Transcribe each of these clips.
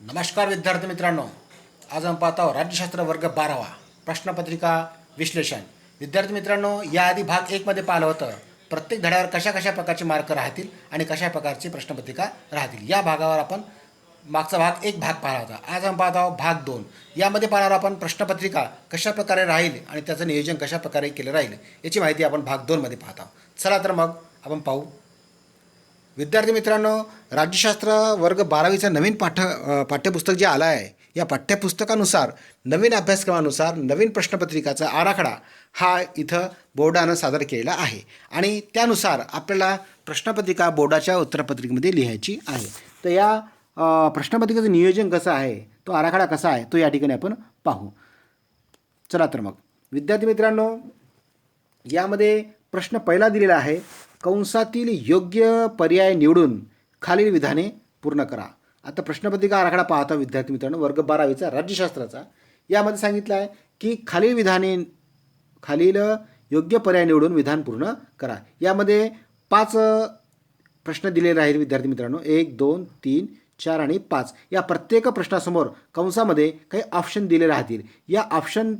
नमस्कार विद्यार्थी मित्रांनो. आज आपण पाहत आहोत राज्यशास्त्र वर्ग बारावा प्रश्नपत्रिका विश्लेषण. विद्यार्थी मित्रांनो याआधी भाग एकमध्ये पाहिलं होतं प्रत्येक धड्यावर कशा कशा प्रकारचे मार्क राहतील आणि कशा प्रकारची प्रश्नपत्रिका राहतील. या भागावर आपण मागचा भाग एक भाग पाहिला होता. आज आपण पाहत आहोत भाग दोन. यामध्ये पाहणार आपण प्रश्नपत्रिका कशा प्रकारे राहील आणि त्याचं नियोजन कशा प्रकारे केलं राहील याची माहिती आपण भाग दोनमध्ये पाहत आहोत. चला तर मग आपण पाहू विद्यार्थी मित्रांनो राज्यशास्त्र वर्ग बारावीचं नवीन पाठ्य पाठ्यपुस्तक जे आलं आहे या पाठ्यपुस्तकानुसार नवीन अभ्यासक्रमानुसार नवीन प्रश्नपत्रिकाचा आराखडा हा इथं बोर्डानं सादर केलेला आहे. आणि त्यानुसार आपल्याला प्रश्नपत्रिका बोर्डाच्या उत्तरपत्रिकेमध्ये लिहायची आहे. तर या प्रश्नपत्रिकेचं नियोजन कसं आहे तो आराखडा कसा आहे तो या ठिकाणी आपण पाहू. चला तर मग. विद्यार्थी मित्रांनो यामध्ये प्रश्न पहिला दिलेला आहे कंसातील योग्य पर्याय निवडून खालील विधाने पूर्ण करा. आता प्रश्नपत्रिका आराखडा पाहता विद्यार्थी मित्रांनो वर्ग बारावीचा राज्यशास्त्राचा. यामध्ये सांगितलं आहे की खालील विधाने खालील योग्य पर्याय निवडून विधान पूर्ण करा. यामध्ये पाच प्रश्न दिलेले आहेत विद्यार्थी मित्रांनो. एक दोन तीन चार आणि पाच. या प्रत्येक प्रश्नासमोर कंसामध्ये काही ऑप्शन दिले राहतील. या ऑप्शन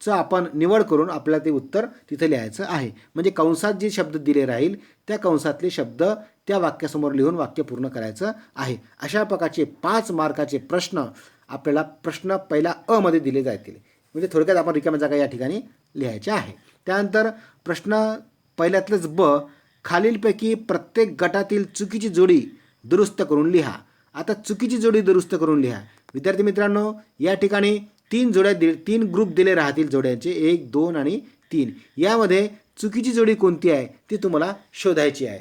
चं आपण निवड करून आपल्याला ते उत्तर तिथे लिहायचं आहे. म्हणजे कंसात जे शब्द दिले राहील त्या कंसातले शब्द त्या वाक्यासमोर लिहून वाक्य पूर्ण करायचं आहे. अशा प्रकारचे पाच मार्काचे प्रश्न आपल्याला प्रश्न पहिला अ मध्ये दिले जातील. म्हणजे थोडक्यात आपण रिकाम्या जागा या ठिकाणी लिहायच्या आहे. त्यानंतर प्रश्न पहिल्यातलंच ब खालीलपैकी प्रत्येक गटातील चुकीची जोडी दुरुस्त करून लिहा. आता चुकीची जोडी दुरुस्त करून लिहा. विद्यार्थी मित्रांनो या ठिकाणी तीन जोड्या दि तीन ग्रुप दिले राहतील जोड्यांचे एक दोन आणि तीन. यामध्ये चुकीची जोडी कोणती आहे ती तुम्हाला शोधायची आहे.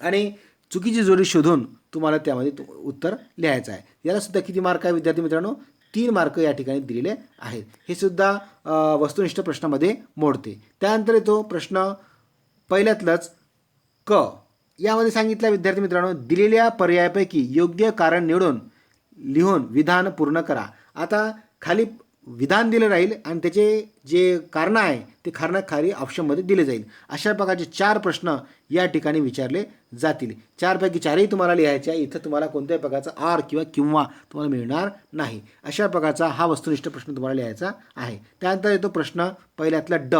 आणि चुकीची जोडी शोधून तुम्हाला त्यामध्ये उत्तर लिहायचं आहे. यालासुद्धा किती मार्क आहे विद्यार्थी मित्रांनो? तीन मार्क या ठिकाणी दिलेले आहेत. हे सुद्धा वस्तुनिष्ठ प्रश्नामध्ये मोडते. त्यानंतर येतो प्रश्न पहिल्यातलंच क. यामध्ये सांगितलं विद्यार्थी मित्रांनो दिलेल्या पर्यायापैकी योग्य कारण निवडून लिहून विधान पूर्ण करा. आता खाली विधान दिलं राहील आणि त्याचे जे कारणं आहे ते कारणं खाली ऑप्शनमध्ये दिले जाईल. अशा प्रकारचे चार प्रश्न या ठिकाणी विचारले जातील. चारपैकी चारही तुम्हाला लिहायचे आहे. इथं तुम्हाला कोणत्याही प्रकारचा आर किंवा किंवा तुम्हाला मिळणार नाही. अशा प्रकारचा हा वस्तुनिष्ठ प्रश्न तुम्हाला लिहायचा आहे. त्यानंतर येतो प्रश्न पहिल्यातला ड.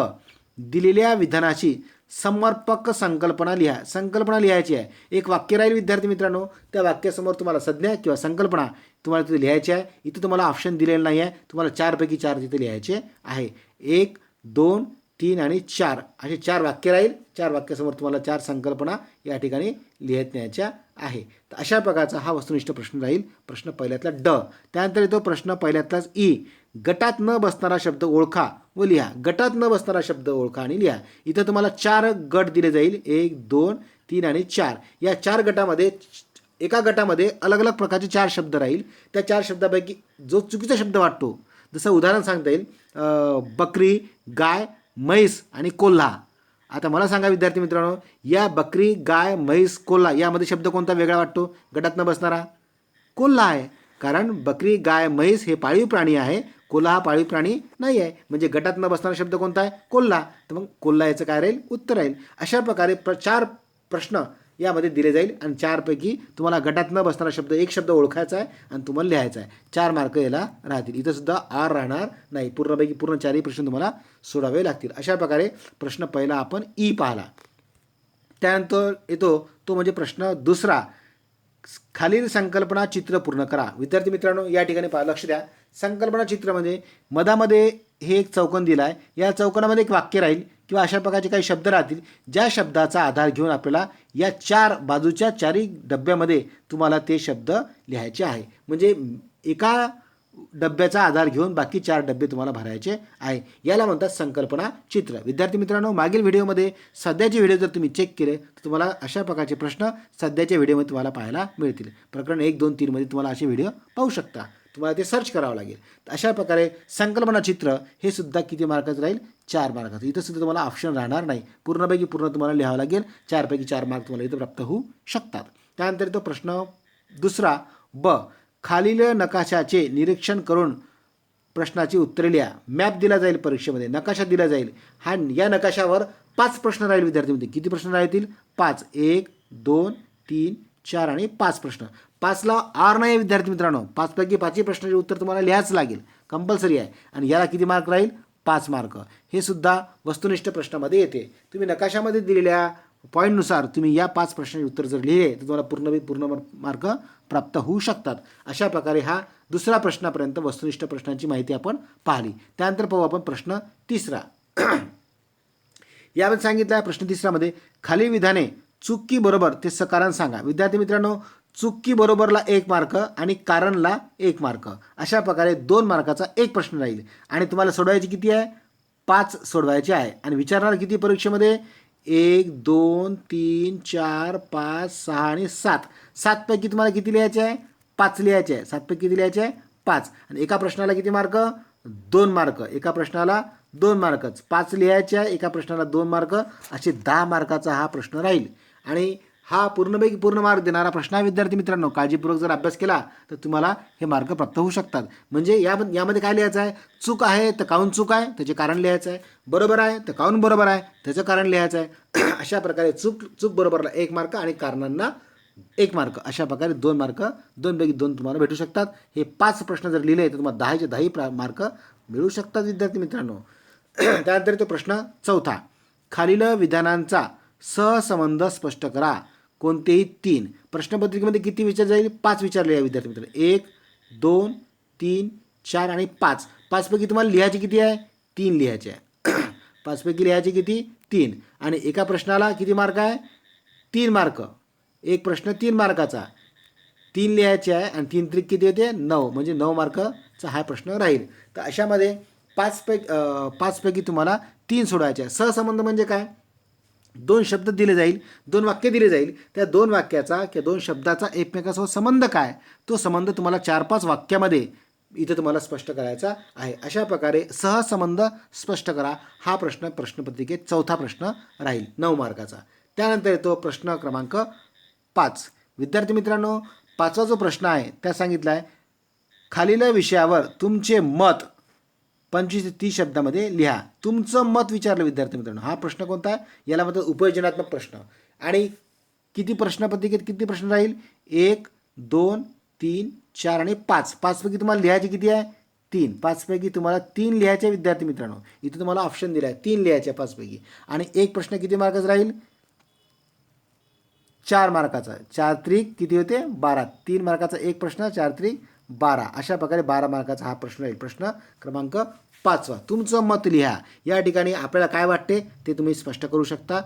दिलेल्या विधानाची समर्पक संकल्पना लिहा. संकल्पना लिहायची आहे. एक वाक्य राहील विद्यार्थी मित्रांनो. त्या वाक्यासमोर तुम्हाला संज्ञा किंवा संकल्पना तुम्हाला तिथे लिहायची आहे. इथे तुम्हाला ऑप्शन दिलेलं नाही आहे. तुम्हाला चारपैकी चार तिथे लिहायचे आहे. एक दोन तीन आणि चार. असे चार वाक्य राहील. चार वाक्यासमोर तुम्हाला चार संकल्पना या ठिकाणी लिहित न्यायच्या आहे. तर अशा प्रकारचा हा वस्तुनिष्ठ प्रश्न राहील. प्रश्न पहिल्यातला ड. त्यानंतर येतो प्रश्न पहिल्यातलाच ई. गटात न बसणारा शब्द ओळखा. व लिहा. गटात न बसणारा शब्द ओळखा आणि लिहा. इथं तुम्हाला चार गट दिले जाईल. एक दोन तीन आणि चार. या चार गटामध्ये एका गटामध्ये अलग अलग प्रकारचे चार शब्द राहील. त्या चार शब्दापैकी जो चुकीचा शब्द वाटतो जसं उदाहरण सांगता येईल. बकरी गाय म्हैस आणि कोल्हा. आता मला सांगा विद्यार्थी मित्रांनो या बकरी गाय म्हैस कोल्हा यामध्ये शब्द कोणता वेगळा वाटतो? गटात न बसणारा? कोल्हा आहे. कारण बकरी गाय म्हैस हे पाळीव प्राणी आहे. कोल्हा हा पाळीव प्राणी नाही आहे म्हणजे गटात न बसणारा शब्द कोणता आहे? कोल्हा. तर मग कोल्हा याचं काय राहील? उत्तर राहील. अशा प्रकारे प्र चार प्रश्न यामध्ये दिले जाईल. आणि चारपैकी तुम्हाला गटात न बसणारा शब्द एक शब्द ओळखायचा आहे आणि तुम्हाला लिहायचा आहे. चार मार्क याला राहतील. इथं सुद्धा आर राहणार नाही. पूर्णपैकी पूर्ण चारही प्रश्न तुम्हाला सोडावे लागतील. अशा प्रकारे प्रश्न पहिला आपण ई पाहिला. त्यानंतर येतो तो म्हणजे प्रश्न दुसरा. खालील संकल्पना चित्र पूर्ण करा. विद्यार्थी मित्रांनो या ठिकाणी पहा. लक्ष द्या. संकल्पना चित्रामध्ये मधामध्ये हे एक चौकन दिला आहे या चौकनामध्ये एक वाक्य राहील किंवा अशा प्रकारचे काही शब्द राहतील ज्या शब्दाचा आधार घेऊन आपल्याला या चार बाजूच्या चारही डब्यामध्ये तुम्हाला ते शब्द लिहायचे आहे. म्हणजे एका डब्याचा आधार घेऊन बाकी चार डबे तुम्हाला भरायचे आहे. याला म्हणतात संकल्पना चित्र. विद्यार्थी मित्रांनो मागील व्हिडिओमध्ये सध्याचे व्हिडिओ जर तुम्ही चेक केले तर तुम्हाला अशा प्रकारचे प्रश्न सध्याच्या व्हिडिओमध्ये तुम्हाला पाहायला मिळतील. प्रकरण एक दोन तीनमध्ये तुम्हाला असे व्हिडिओ पाहू शकता. तुम्हाला ते सर्च करावं लागेल. तर अशा प्रकारे संकल्पना चित्र हे सुद्धा किती मार्काचं राहील? चार मार्काचं. इथं सुद्धा तुम्हाला ऑप्शन राहणार नाही. पूर्णपैकी पूर्ण तुम्हाला लिहावं लागेल. चारपैकी चार मार्क तुम्हाला इथं प्राप्त होऊ शकतात. त्यानंतर तो प्रश्न दुसरा ब खालील नकाशाचे निरीक्षण करून प्रश्नाची उत्तरे लिहा. मॅप दिला जाईल परीक्षेमध्ये. नकाशा दिला जाईल. हा या नकाशावर पाच प्रश्न राहील विद्यार्थ्यांमध्ये किती प्रश्न राहतील? पाच. एक दोन तीन चार आणि पाच प्रश्न. पाचला आर नाही विद्यार्थी मित्रांनो. पाचपैकी पाचही प्रश्नाचे उत्तर तुम्हाला लिहायचं लागेल. कंपल्सरी आहे. आणि याला किती मार्क राहील? पाच मार्क. हे सुद्धा वस्तुनिष्ठ प्रश्नामध्ये येते. तुम्ही नकाशामध्ये दिलेल्या पॉईंटनुसार तुम्ही या पाच प्रश्नाचे उत्तर जर लिहिले तर तुम्हाला पूर्ण पूर्ण मार्क प्राप्त होऊ शकतात. अशा प्रकारे हा दुसरा प्रश्नापर्यंत वस्तुनिष्ठ प्रश्नांची माहिती आपण पाहिली. त्यानंतर पाहू आपण प्रश्न तिसरा. यामध्ये सांगितलं आहे प्रश्न तिसरामध्ये खाली विधाने चुकी बरोबर ते सकारण सांगा. विद्यार्थी मित्रांनो चुकी बरोबरला एक मार्क आणि कारणला एक मार्क. अशा प्रकारे दोन मार्काचा एक प्रश्न राहील. आणि तुम्हाला सोडवायची किती आहे? पाच सोडवायचे आहे. आणि विचारणार किती परीक्षेमध्ये? एक दोन तीन चार पाच सहा आणि सात. सातपैकी तुम्हाला किती लिहायचे आहे? पाच लिहायचे आहे. सातपैकी किती लिहायचे आहे? पाच. आणि एका प्रश्नाला किती मार्क? दोन मार्क. एका प्रश्नाला दोन मार्कच. पाच लिहायचे आहे एका प्रश्नाला दोन मार्क. असे दहा मार्काचा हा प्रश्न राहील. आणि हा पूर्णपैकी पूर्ण मार्क देणारा प्रश्न आहे विद्यार्थी मित्रांनो. काळजीपूर्वक जर अभ्यास केला तर तुम्हाला हे मार्क प्राप्त होऊ शकतात. म्हणजे या यामध्ये काय लिहायचं आहे? चूक आहे तर काऊन चूक आहे? त्याचे कारण लिहायचं आहे. बरोबर आहे तर काऊन बरोबर आहे? त्याचं कारण लिहायचं आहे. अशा प्रकारे चूक चूक बरोबरला एक मार्क आणि कारणांना एक मार्क. अशा प्रकारे दोन मार्क दोनपैकी दोन तुम्हाला भेटू शकतात. हे पाच प्रश्न जर लिहिले तर तुम्हाला दहाचे दहाही प्रा मार्क मिळू शकतात विद्यार्थी मित्रांनो. त्यानंतर तो प्रश्न चौथा. खालील विधानांचा सहसंबंध स्पष्ट करा. कोणतेही तीन. प्रश्नपत्रिकेमध्ये किती विचार जाईल? पाच विचारले या विद्यार्थी मित्र. एक दोन तीन चार आणि पाच. पाचपैकी तुम्हाला लिहायचे किती आहे? तीन लिहायचे आहे. पाचपैकी लिहायचे किती? तीन. आणि एका प्रश्नाला किती मार्क आहे? तीन मार्क. एक प्रश्न तीन मार्काचा. तीन लिहायचे आहे आणि तीन त्रिक किती येते नऊ. म्हणजे नऊ मार्कचा हा प्रश्न राहील. तर अशामध्ये पाच पैकी पाचपैकी तुम्हाला तीन सोडायचे आहे. सहसंबंध म्हणजे काय? दोन शब्द दिले जाईल दोन वाक्य दिले जाईल. त्या दोन वाक्याचा किंवा दोन शब्दाचा एकमेकासोबत संबंध काय? तो संबंध तुम्हाला चार पाच वाक्यामध्ये इथं तुम्हाला स्पष्ट करायचा आहे. अशा प्रकारे सहसंबंध स्पष्ट करा. हा प्रश्न प्रश्नपत्रिकेत चौथा प्रश्न राहील नऊ मार्काचा त्यानंतर येतो प्रश्न क्रमांक पाच. विद्यार्थी मित्रांनो पाचवा जो प्रश्न आहे त्या सांगितला आहे खालील विषयावर तुमचे मत पंचवीस ते तीस शब्दामध्ये लिहा. तुमचं मत विचारलं विद्यार्थी मित्रांनो. हा प्रश्न कोणता आहे? याला म्हणतात उपयोजनात्मक प्रश्न. आणि किती प्रश्नपत्रिकेत किती प्रश्न राहील? एक दोन तीन चार आणि पाच. पाचपैकी तुम्हाला लिहायचे किती आहे? तीन. पाचपैकी तुम्हाला तीन लिहायचे विद्यार्थी मित्रांनो. इथे तुम्हाला ऑप्शन दिला आहे तीन लिहायचे पाचपैकी. आणि एक प्रश्न किती मार्काचा राहील? चार मार्काचा चार त्रिक किती होते? बारा. तीन मार्काचा एक प्रश्न चार त्रिक बारा. अशा प्रकारे बारा मार्काचा हा प्रश्न राहील प्रश्न क्रमांक पाचवा. तुमचं मत लिहा. या ठिकाणी आपल्याला काय वाटते ते तुम्ही स्पष्ट करू शकता.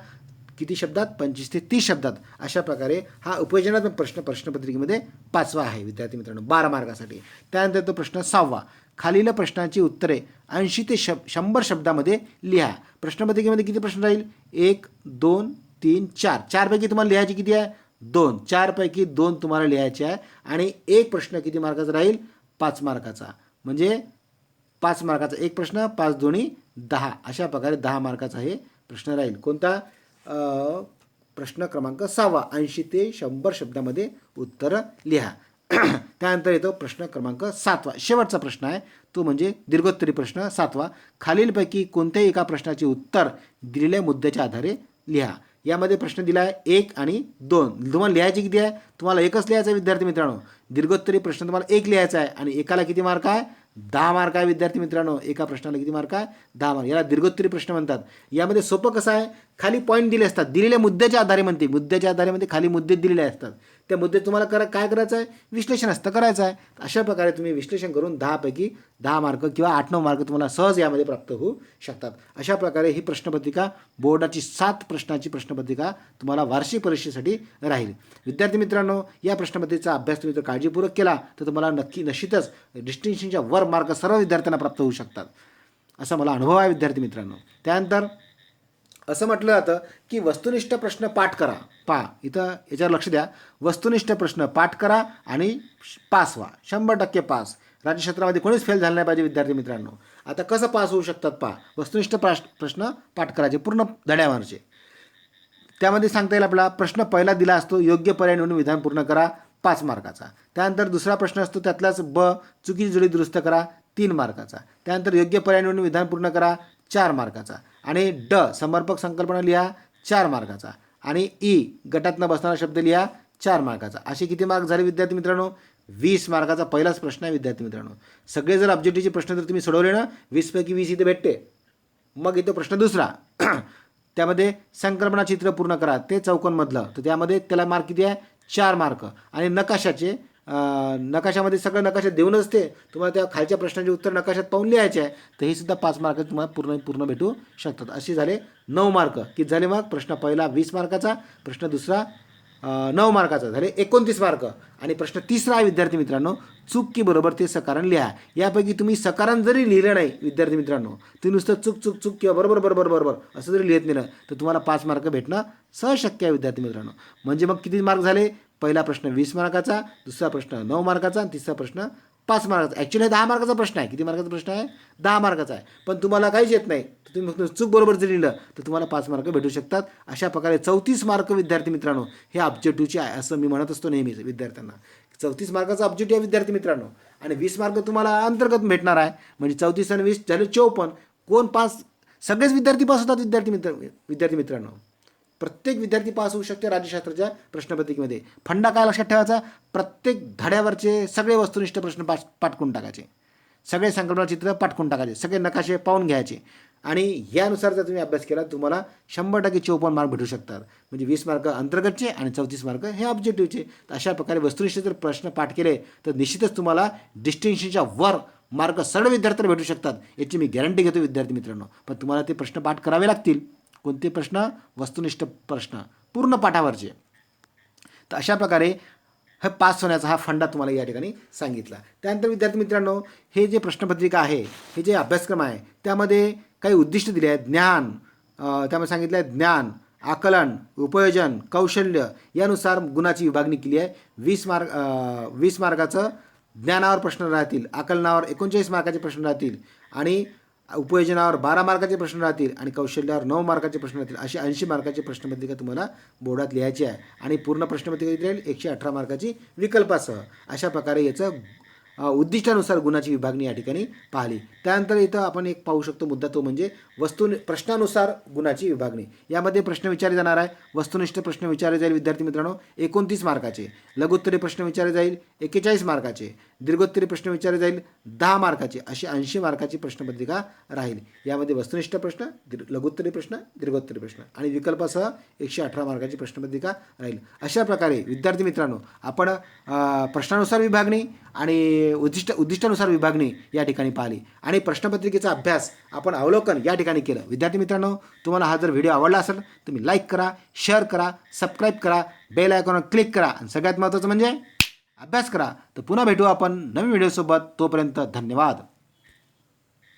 किती शब्दात? पंचवीस ते तीस शब्दात. अशा प्रकारे हा उपयोजनात्मक प्रश्न प्रश्नपत्रिकेमध्ये पाचवा आहे. विद्यार्थी मित्रांनो बारा मार्कासाठी. त्यानंतर तो प्रश्न सहावा. खालील प्रश्नांची उत्तरे ऐंशी ते शब शंभर शब्दामध्ये लिहा. प्रश्नपत्रिकेमध्ये किती प्रश्न राहील? एक दोन तीन चार. चारपैकी तुम्हाला लिहायची किती आहे? दोन चारपैकी दोन तुम्हाला लिहायचे आहे आणि एक प्रश्न किती मार्काचा राहील? पाच मार्काचा. म्हणजे पाच मार्काचा एक प्रश्न पाच दोन्ही दहा. अशा प्रकारे दहा मार्काचा हे प्रश्न राहील. कोणता? प्रश्न क्रमांक सहावा. ऐंशी ते शंभर शब्दामध्ये उत्तर लिहा. त्यानंतर येतो? प्रश्न क्रमांक सातवा. शेवटचा प्रश्न आहे. तो म्हणजे दीर्घोत्तरी प्रश्न सातवा. खालीलपैकी कोणत्याही एका प्रश्नाचे उत्तर दिलेल्या मुद्द्याच्या आधारे लिहा. यामध्ये प्रश्न दिला आहे एक आणि दोन. तुम्हाला लिहायचे किती आहे? तुम्हाला एकच लिहायचं आहे विद्यार्थी मित्रांनो. दीर्घोत्तरी प्रश्न तुम्हाला एक लिहायचा आहे आणि एकाला किती मार्क आहे? दहा मार्क आहे विद्यार्थी मित्रांनो. एका प्रश्नाला किती मार्क आहे? दहा मार्क. याला दीर्घोत्तरी प्रश्न म्हणतात. यामध्ये सोपं कसं आहे? खाली पॉईंट दिले असतात. दिलेल्या मुद्द्याच्या आधारे म्हणते. मुद्द्याच्या आधारेमध्ये म्हणजे खाली मुद्दे दिलेले असतात. त्या मुद्द्यात तुम्हाला करा काय करायचं आहे? विश्लेषण असतं करायचं आहे. अशा प्रकारे तुम्ही विश्लेषण करून दहापैकी दहा मार्क किंवा आठ नऊ मार्क तुम्हाला सहज यामध्ये प्राप्त होऊ शकतात. अशा प्रकारे ही प्रश्नपत्रिका बोर्डाची सात प्रश्नाची प्रश्नपत्रिका तुम्हाला वार्षिक परीक्षेसाठी राहील. विद्यार्थी मित्रांनो या प्रश्नपत्रिकेचा अभ्यास तुम्ही जर काळजीपूर्वक केला तर तुम्हाला नक्की निश्चितच डिस्टिंक्शनच्या वर मार्क सर्व विद्यार्थ्यांना प्राप्त होऊ शकतात. असा मला अनुभव आहे विद्यार्थी मित्रांनो. त्यानंतर असं म्हटलं जातं की वस्तुनिष्ठ प्रश्न पाठ करा. पा इथं याच्यावर लक्ष द्या. वस्तुनिष्ठ प्रश्न पाठ करा आणि पास व्हा. शंभर टक्के पास. राज्यक्षेत्रामध्ये कोणीच फेल झालं नाही पाहिजे विद्यार्थी मित्रांनो. आता कसं पास होऊ शकतात पा? वस्तुनिष्ठ प्राश प्रश्न पाठ करायचे पूर्ण धड्यावरचे त्यामध्ये सांगता येईल आपला प्रश्न पहिला दिला असतो योग्य पर्याय निवडून विधान पूर्ण करा पाच मार्काचा. त्यानंतर दुसरा प्रश्न असतो त्यातलाच ब चुकीची जोडी दुरुस्त करा तीन मार्काचा. त्यानंतर योग्य पर्याय निवडून विधान पूर्ण करा चार मार्काचा. आणि ड समर्पक संकल्पना लिहा चार मार्काचा आणि ई गटातनं बसणारा शब्द लिहा चार मार्काचा असे किती मार्क झाले विद्यार्थी मित्रांनो? वीस मार्काचा पहिलाच प्रश्न आहे विद्यार्थी मित्रांनो. सगळे जर ऑब्जेक्टिव्हचे प्रश्न जर तुम्ही सोडवले ना वीसपैकी वीस इथे भेटते. मग येतो प्रश्न दुसरा. त्यामध्ये संक्रमणा चित्र पूर्ण करा ते चौकोनमधलं. तर त्यामध्ये त्याला मार्क किती आहे? चार मार्क आणि नकाशाचे नकाशामध्ये सगळं नकाशात देऊनच ते तुम्हाला त्या खालच्या प्रश्नाचे उत्तर नकाशात पाहून लिहायचे आहे. तर हे सुद्धा पाच मार्क तुम्हाला पूर्ण पूर्ण भेटू शकतात. असे झाले नऊ मार्क. किती झाले मग? प्रश्न पहिला वीस मार्काचा प्रश्न दुसरा नऊ मार्काचा. झाले एकोणतीस मार्क. आणि प्रश्न तिसरा आहे विद्यार्थी मित्रांनो चूक की बरोबर ते सकारण लिहा. यापैकी तुम्ही सकारण जरी लिहिलं नाही विद्यार्थी मित्रांनो तुम्ही नुसतं चूक चूक चूक किंवा बरोबर बरोबर बरोबर असं जरी लिहित नेलं तर तुम्हाला पाच मार्क भेटणं सहशक्य आहे विद्यार्थी मित्रांनो. म्हणजे मग किती मार्क झाले? पहिला प्रश्न वीस मार्काचा दुसरा प्रश्न नऊ मार्काचा आणि तिसरा प्रश्न पाच मार्काचा. ॲक्च्युली दहा मार्काचा प्रश्न आहे. किती मार्काचा प्रश्न आहे? दहा मार्काचा आहे. पण तुम्हाला काहीच येत नाही. तर तुम्ही फक्त चूक बरोबर जर लिहिलं तर तुम्हाला पाच मार्क भेटू शकतात. अशा प्रकारे चौतीस मार्क विद्यार्थी मित्रांनो हे ऑब्जेक्टिव्हचे आहे असं मी म्हणत असतो नेहमीच विद्यार्थ्यांना. चौतीस मार्काचा ऑब्जेक्टिव्ह आहे विद्यार्थी मित्रांनो. आणि वीस मार्क तुम्हाला अंतर्गत भेटणार आहे. म्हणजे चौतीस आणि वीस झाले चौपन्न. कोण पास? सगळेच विद्यार्थी पास होतात विद्यार्थी मित्र विद्यार्थी मित्रांनो. प्रत्येक विद्यार्थी पास होऊ शकते राज्यशास्त्राच्या प्रश्नपत्रिकेमध्ये. फंडा काय लक्षात ठेवायचा? प्रत्येक धड्यावरचे सगळे वस्तुनिष्ठ प्रश्न पाठ पाठकून टाकायचे. सगळे संकल्पना चित्र पाठकून टाकायचे. सगळे नकाशे पाहून घ्यायचे. आणि यानुसार जर तुम्ही अभ्यास केला तुम्हाला शंभर टक्के चौपन्न मार्क भेटू शकतात. म्हणजे वीस मार्क अंतर्गतचे आणि चौतीस मार्क हे ऑब्जेक्टिव्हचे. तर अशा प्रकारे वस्तुनिष्ठ जर प्रश्न पाठ केले तर निश्चितच तुम्हाला डिस्टिंक्शनच्या वर मार्क सर्व विद्यार्थ्यांना भेटू शकतात. याची मी गॅरंटी घेतो विद्यार्थी मित्रांनो. पण तुम्हाला ते प्रश्न पाठ करावे लागतील. कोणते प्रश्न? वस्तुनिष्ठ प्रश्न. पूर्ण पाठावरचे. तर अशा प्रकारे हे पास होण्याचा हा फंडा तुम्हाला या ठिकाणी सांगितला. त्यानंतर विद्यार्थी मित्रांनो हे जे प्रश्नपत्रिका आहे हे जे अभ्यासक्रम आहे त्यामध्ये काही उद्दिष्ट दिले आहेत. ज्ञान त्यामध्ये सांगितलं आहे ज्ञान आकलन उपयोजन कौशल्य यानुसार गुणाची विभागणी केली आहे. वीस मार्क वीस मार्काचं ज्ञानावर प्रश्न राहतील आकलनावर एकोणचाळीस मार्काचे प्रश्न राहतील आणि उपयोजनावर बारा मार्काचे प्रश्न राहतील आणि कौशल्यावर नऊ मार्काचे प्रश्न राहतील अशी ऐंशी मार्काची प्रश्नपत्रिका तुम्हाला बोर्डात लिहायची आहे. आणि पूर्ण प्रश्नपत्रिका किती राहील? एकशे अठरा मार्काची विकल्पासह. अशा प्रकारे याचं उद्दिष्टानुसार गुणाची विभागणी या ठिकाणी पाहिली. त्यानंतर इथं आपण एक पाहू शकतो मुद्दा तो म्हणजे वस्तू प्रश्नानुसार गुणाची विभागणी. यामध्ये प्रश्न विचारले जाणार आहे. वस्तुनिष्ठ प्रश्न विचारले जाईल विद्यार्थी मित्रांनो एकोणतीस मार्काचे. लघुत्तरी प्रश्न विचारले जाईल एक्केचाळीस मार्काचे. दीर्घोत्तरी प्रश्न विचारले जाईल. दहा मार्काचे अशी ऐंशी मार्काची प्रश्नपत्रिका राहील. यामध्ये वस्तुनिष्ठ प्रश्न दीर्घ लघुत्तरी प्रश्न दीर्घोत्तरी प्रश्न आणि विकल्पासह एकशे अठरा मार्काची प्रश्नपत्रिका राहील. अशा प्रकारे विद्यार्थी मित्रांनो आपण प्रश्नानुसार विभागणी आणि उद्दिष्ट उद्दिष्टानुसार विभागणी या ठिकाणी पाहिली. आणि प्रश्नपत्रिकेचा अभ्यास आपण अवलोकन या ठिकाणी केलं. विद्यार्थी मित्रांनो तुम्हाला हा जर व्हिडिओ आवडला असेल तुम्ही लाईक करा शेअर करा सबस्क्राईब करा बेल आयकॉनवर क्लिक करा आणि सगळ्यात महत्त्वाचं म्हणजे अभ्यास करा. तर पुन्हा भेटू आपण नवीन व्हिडिओसोबत तोपर्यंत धन्यवाद.